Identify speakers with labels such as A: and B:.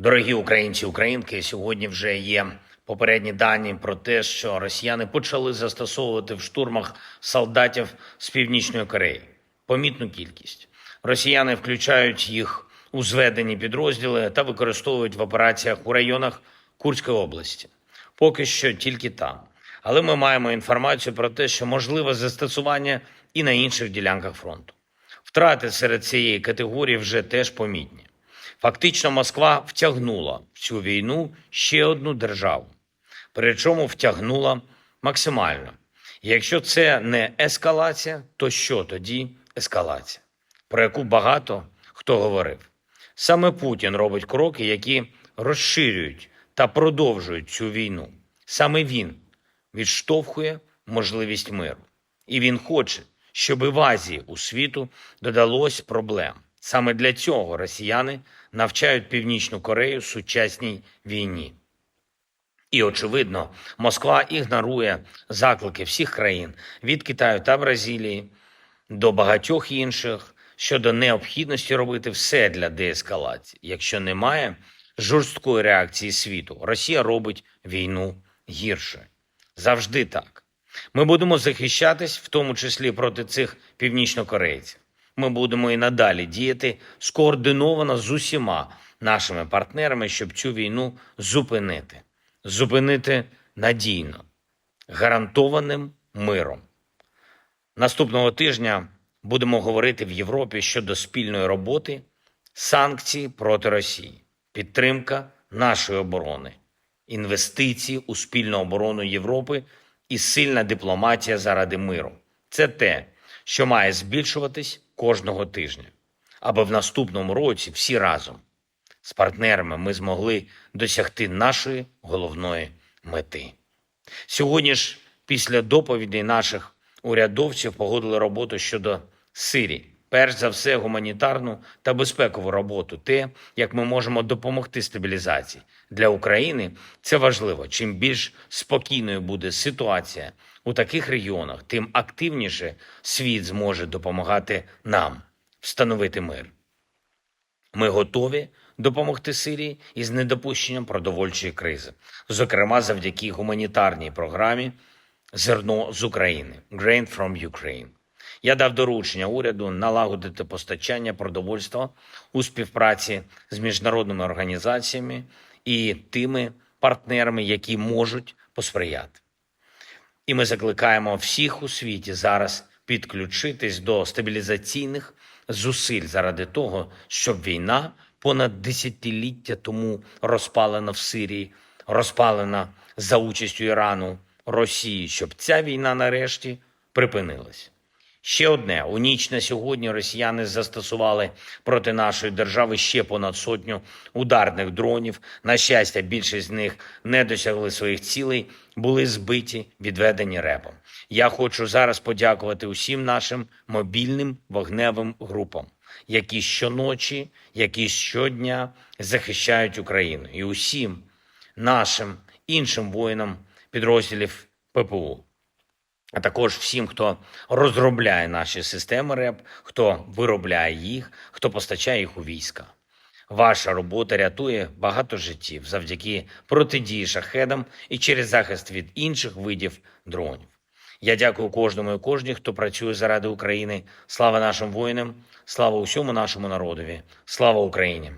A: Дорогі українці, українки, сьогодні вже є попередні дані про те, що росіяни почали застосовувати в штурмах солдатів з північної Кореї. Помітну кількість. Росіяни включають їх у зведені підрозділи та використовують в операціях у районах Курської області. Поки що тільки там. Але ми маємо інформацію про те, що можливе застосування і на інших ділянках фронту. Втрати серед цієї категорії вже теж помітні. Фактично, Москва втягнула в цю війну ще одну державу. Причому втягнула максимально. Якщо це не ескалація, то що тоді ескалація, про яку багато хто говорив? Саме Путін робить кроки, які розширюють та продовжують цю війну. Саме він відштовхує можливість миру. І він хоче, щоб в Азії у світу додалось проблем. Саме для цього росіяни навчають Північну Корею сучасній війні. І, очевидно, Москва ігнорує заклики всіх країн від Китаю та Бразилії до багатьох інших щодо необхідності робити все для деескалації. Якщо немає жорсткої реакції світу, Росія робить війну гірше. Завжди так. Ми будемо захищатись, в тому числі проти цих північнокорейців. Ми будемо і надалі діяти скоординовано з усіма нашими партнерами, щоб цю війну зупинити, зупинити надійно, гарантованим миром. Наступного тижня будемо говорити в Європі щодо спільної роботи, санкцій проти Росії, підтримка нашої оборони, інвестиції у спільну оборону Європи і сильна дипломатія заради миру. Це те, що має збільшуватись кожного тижня, аби в наступному році всі разом з партнерами ми змогли досягти нашої головної мети. Сьогодні ж, після доповідей наших урядовців, погодили роботу щодо Сирії. Перш за все, гуманітарну та безпекову роботу, те, як ми можемо допомогти стабілізації для України. Це важливо. Чим більш спокійною буде ситуація у таких регіонах, тим активніше світ зможе допомагати нам встановити мир. Ми готові допомогти Сирії із недопущенням продовольчої кризи, зокрема завдяки гуманітарній програмі Зерно з України Grain from Ukraine. Я дав доручення уряду налагодити постачання продовольства у співпраці з міжнародними організаціями і тими партнерами, які можуть посприяти. І ми закликаємо всіх у світі зараз підключитись до стабілізаційних зусиль заради того, щоб війна понад десятиліття тому розпалена в Сирії, розпалена за участю Ірану, Росії, щоб ця війна нарешті припинилась. Ще одне у ніч на сьогодні росіяни застосували проти нашої держави ще понад сотню ударних дронів. На щастя, більшість з них не досягли своїх цілей, були збиті, відведені репом. Я хочу зараз подякувати усім нашим мобільним вогневим групам, які щоночі, які щодня захищають Україну, і усім нашим іншим воїнам підрозділів ППУ а також всім, хто розробляє наші системи РЕП, хто виробляє їх, хто постачає їх у війська. Ваша робота рятує багато життів завдяки протидії шахедам і через захист від інших видів дронів. Я дякую кожному і кожній, хто працює заради України. Слава нашим воїнам, слава усьому нашому народові, слава Україні!